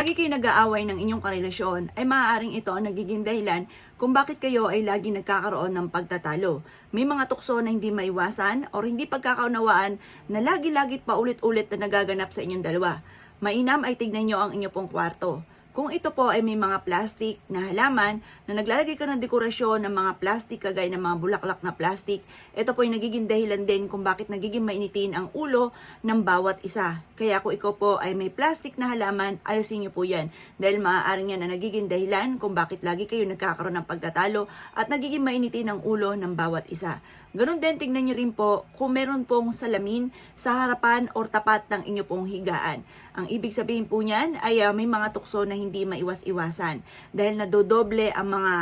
Lagi kayo nag-aaway ng inyong karelasyon ay maaaring ito ang nagiging dahilan kung bakit kayo ay lagi nagkakaroon ng pagtatalo. May mga tukso na hindi maiwasan o hindi pagkakaunawaan na lagi-lagit pa ulit-ulit na nagaganap sa inyong dalawa. Mainam ay tignan nyo ang inyong pong kwarto. Kung ito po ay may mga plastic na halaman na naglalagay ka ng dekorasyon ng mga plastic kagaya ng mga bulaklak na plastic, ito po ay nagiging dahilan din kung bakit nagiging mainitin ang ulo ng bawat isa. Kaya kung ikaw po ay may plastic na halaman, alisin niyo po yan. Dahil maaaring yan na nagiging dahilan kung bakit lagi kayo nagkakaroon ng pagtatalo at nagiging mainitin ang ulo ng bawat isa. Ganon din, tingnan niyo rin po kung meron pong salamin sa harapan or tapat ng inyo pong higaan. Ang ibig sabihin po niyan ay ah, may mga tukso na hindi maiwas-iwasan dahil nadodoble ang mga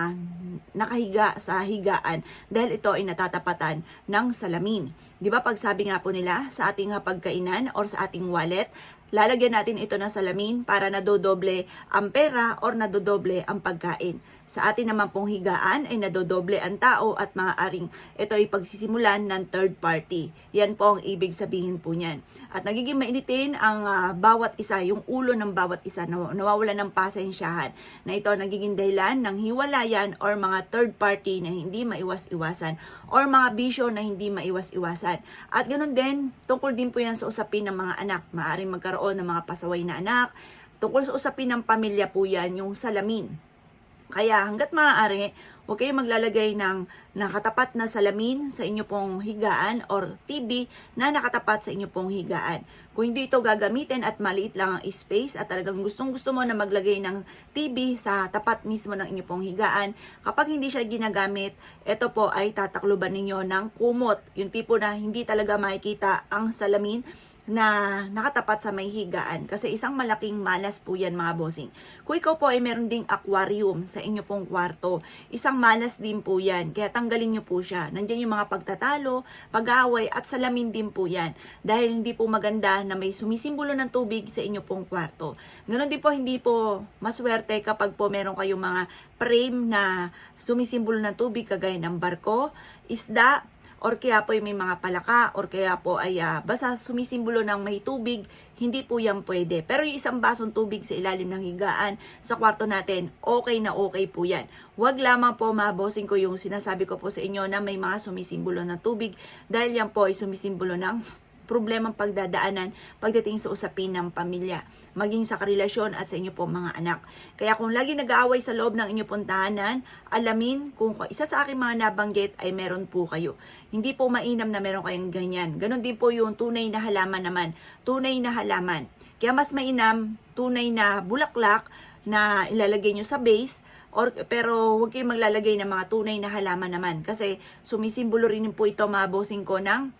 nakahiga sa higaan dahil ito ay natatapatan ng salamin. Di ba pag sabi nga po nila sa ating hapagkainan or sa ating wallet, lalagyan natin ito ng salamin para nadodoble ang pera or nadodoble ang pagkain. Sa atin naman pong higaan ay nadodoble ang tao at maaaring ito ay pagsisimulan ng third party. Yan po ang ibig sabihin po niyan. At nagiging mainitin ang ah, bawat isa, yung ulo ng bawat isa, naw- nawawala ng pasensyahan. Na ito nagiging dahilan ng hiwalayan or mga third party na hindi maiwas-iwasan or mga bisyo na hindi maiwas-iwasan. At ganoon din, tungkol din po yan sa usapin ng mga anak. Maaaring magkaroon ng mga pasaway na anak. Tungkol sa usapin ng pamilya po yan, yung salamin. Kaya hanggat maaari, huwag kayong maglalagay ng nakatapat na salamin sa inyo pong higaan or TV na nakatapat sa inyo pong higaan. Kung hindi ito gagamitin at maliit lang ang space at talagang gustong gusto mo na maglagay ng TV sa tapat mismo ng inyo pong higaan, kapag hindi siya ginagamit, ito po ay tatakluban ninyo ng kumot. Yung tipo na hindi talaga makikita ang salamin na nakatapat sa may higaan kasi isang malaking malas po yan mga bossing. Kung ikaw po ay meron ding aquarium sa inyo pong kwarto, isang malas din po yan. Kaya tanggalin nyo po siya. Nandiyan yung mga pagtatalo, pag-aaway at salamin din po yan. Dahil hindi po maganda na may sumisimbolo ng tubig sa inyo pong kwarto. Ganon din po hindi po maswerte kapag po meron kayong mga frame na sumisimbolo ng tubig kagaya ng barko, isda, or kaya po ay may mga palaka or kaya po ay ah, basta sumisimbolo ng may tubig, hindi po yan pwede. Pero yung isang basong tubig sa ilalim ng higaan sa kwarto natin, okay na okay po yan. Huwag lamang po mabossing ko yung sinasabi ko po sa inyo na may mga sumisimbolo ng tubig dahil yan po ay sumisimbolo ng problemang pagdadaanan pagdating sa usapin ng pamilya, maging sa karelasyon at sa inyo po mga anak. Kaya kung lagi nag-aaway sa loob ng inyo pong tahanan, alamin kung isa sa aking mga nabanggit ay meron po kayo. Hindi po mainam na meron kayong ganyan. Ganon din po yung tunay na halaman naman. Tunay na halaman. Kaya mas mainam, tunay na bulaklak na ilalagay nyo sa base or pero huwag kayong maglalagay ng mga tunay na halaman naman kasi sumisimbolo rin po ito mga bossing ko ng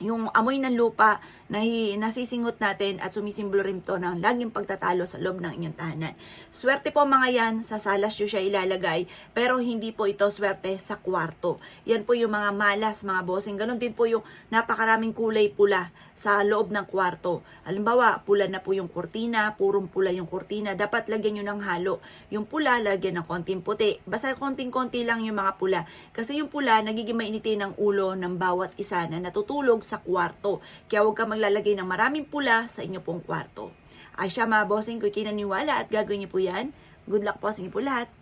yung amoy ng lupa na nasisingot natin at sumisimbolo rin to ng laging pagtatalo sa loob ng inyong tahanan. Swerte po mga yan, sa salas nyo siya ilalagay, pero hindi po ito swerte sa kwarto. Yan po yung mga malas, mga bossing. Ganon din po yung napakaraming kulay pula sa loob ng kwarto. Halimbawa, pula na po yung kurtina, purong pula yung kurtina, dapat lagyan nyo ng halo. Yung pula, lagyan ng konting puti. Basta konting-konti lang yung mga pula. Kasi yung pula, nagiging mainitin ng ulo ng bawat isa na natutulog sa kwarto. Kaya huwag ka maglalagay ng maraming pula sa inyo pong kwarto. Ay siya mga bossing ko ikinaniwala at gagawin niyo po yan. Good luck po sa inyo po lahat.